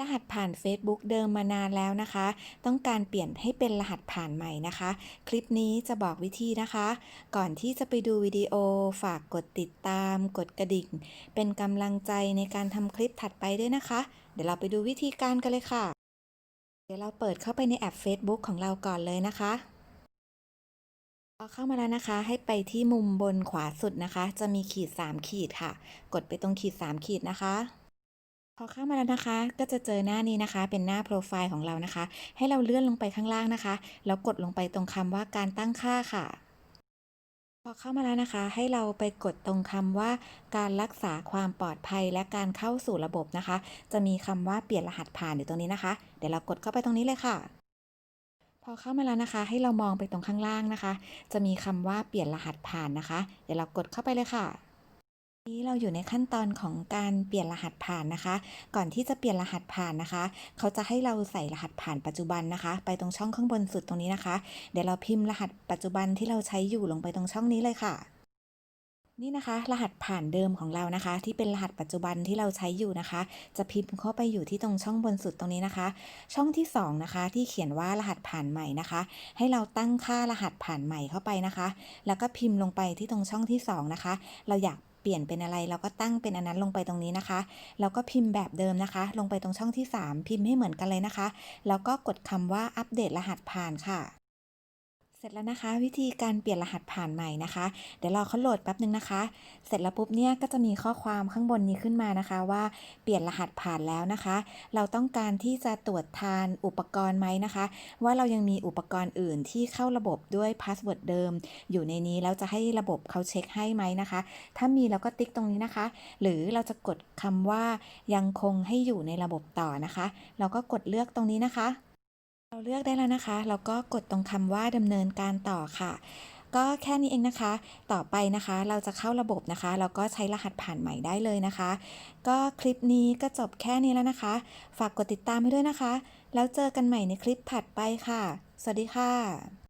รหัสผ่าน Facebook เดิมมานานแล้วนะคะ ต้องการเปลี่ยนให้เป็นรหัสผ่านใหม่นะคะ คลิปนี้จะบอกวิธีนะคะ ก่อนที่จะไปดูวิดีโอฝากกดติดตาม กดกระดิ่ง เป็นกำลังใจในการทำคลิปถัดไปด้วยนะคะ เดี๋ยวเราไปดูวิธีการกันเลยค่ะ เดี๋ยวเราเปิดเข้าไปในแอป Facebook ของเราก่อนเลยนะคะพอเข้ามาแล้วนะคะ ให้ไปที่มุมบนขวาสุดนะคะ จะมีขีด 3 ขีดค่ะ กดไปตรงขีด 3 ขีดนะคะ พอเข้ามาแล้วนะคะ ก็จะเจอหน้านี้นะคะ เป็นหน้าโปรไฟล์ของเรานะคะ ให้เราเลื่อนลงไปข้างล่างนะคะ แล้วกดลงไปตรงคำว่าการตั้งค่าค่ะ พอเข้ามาแล้วนะคะ ให้เราไปกดตรงคำว่า การรักษาความปลอดภัยและการเข้าสู่ระบบนะคะ จะมีคำว่าเปลี่ยนรหัสผ่านอยู่ตรงนี้นะคะ เดี๋ยวเรากดเข้าไปตรงนี้เลยค่ะ พอเข้ามาแล้วนะคะ ให้เรามองไปตรงข้างล่างนะคะ จะมีคำว่าเปลี่ยนรหัสผ่านนะคะ เดี๋ยวเรากดเข้าไปเลยค่ะ นี้เราอยู่ในขั้นตอนของการเปลี่ยนรหัสผ่านนะคะ ก่อนที่จะเปลี่ยนรหัสผ่านนะคะ เขาจะให้เราใส่รหัสผ่านปัจจุบันนะคะ ไปตรงช่องข้างบนสุดตรงนี้นะคะ เดี๋ยวเราพิมพ์รหัสปัจจุบันที่เราใช้อยู่ลงไปตรงช่องนี้เลยค่ะ นี่นะคะ รหัสผ่านเดิมของเรานะคะ ที่เป็นรหัสปัจจุบันที่เราใช้อยู่นะคะ จะพิมพ์เข้าไปอยู่ที่ตรงช่องบนสุดตรงนี้นะคะ ช่องที่สองนะคะที่เขียนว่ารหัสผ่านใหม่นะคะ ให้เราตั้งค่ารหัสผ่านใหม่เข้าไปนะคะ แล้วก็พิมพ์ลงไปที่ตรงช่องที่สองนะคะ เราอยาก เปลี่ยนเป็นอะไร เราก็ตั้งเป็นอันนั้นลงไปตรงนี้นะคะ แล้วก็พิมพ์แบบเดิมนะคะ ลงไปตรงช่องที่ 3 พิมพ์ให้เหมือนกันเลยนะคะ แล้วก็กดคำว่าอัปเดตรหัสผ่านค่ะ เสร็จแล้วนะคะ วิธีการเปลี่ยนรหัสผ่านใหม่นะคะ เดี๋ยวรอเขาโหลดแป๊บนึงนะคะ เสร็จแล้วปุ๊บเนี่ยก็จะมีข้อความข้างบนนี้ขึ้นมานะคะ ว่าเปลี่ยนรหัสผ่านแล้วนะคะ เราต้องการที่จะตรวจทานอุปกรณ์ไหมนะคะ ว่าเรายังมีอุปกรณ์อื่นที่เข้าระบบด้วยพาสเวิร์ดเดิม อยู่ในนี้แล้วจะให้ระบบเขาเช็คให้ไหมนะคะ ถ้ามีเราก็ติ๊กตรงนี้นะคะ หรือเราจะกดคำว่ายังคงให้อยู่ในระบบต่อนะคะ เราก็กดเลือกตรงนี้นะคะ เราเลือกได้แล้วนะคะ แล้วก็กดตรงคำว่าดำเนินการต่อค่ะ ก็แค่นี้เองนะคะ ต่อไปนะคะ เราจะเข้าระบบนะคะ แล้วก็ใช้รหัสผ่านใหม่ได้เลยนะคะ ก็คลิปนี้ก็จบแค่นี้แล้วนะคะ ฝากกดติดตามให้ด้วยนะคะ แล้วเจอกันใหม่ในคลิปถัดไปค่ะ สวัสดีค่ะ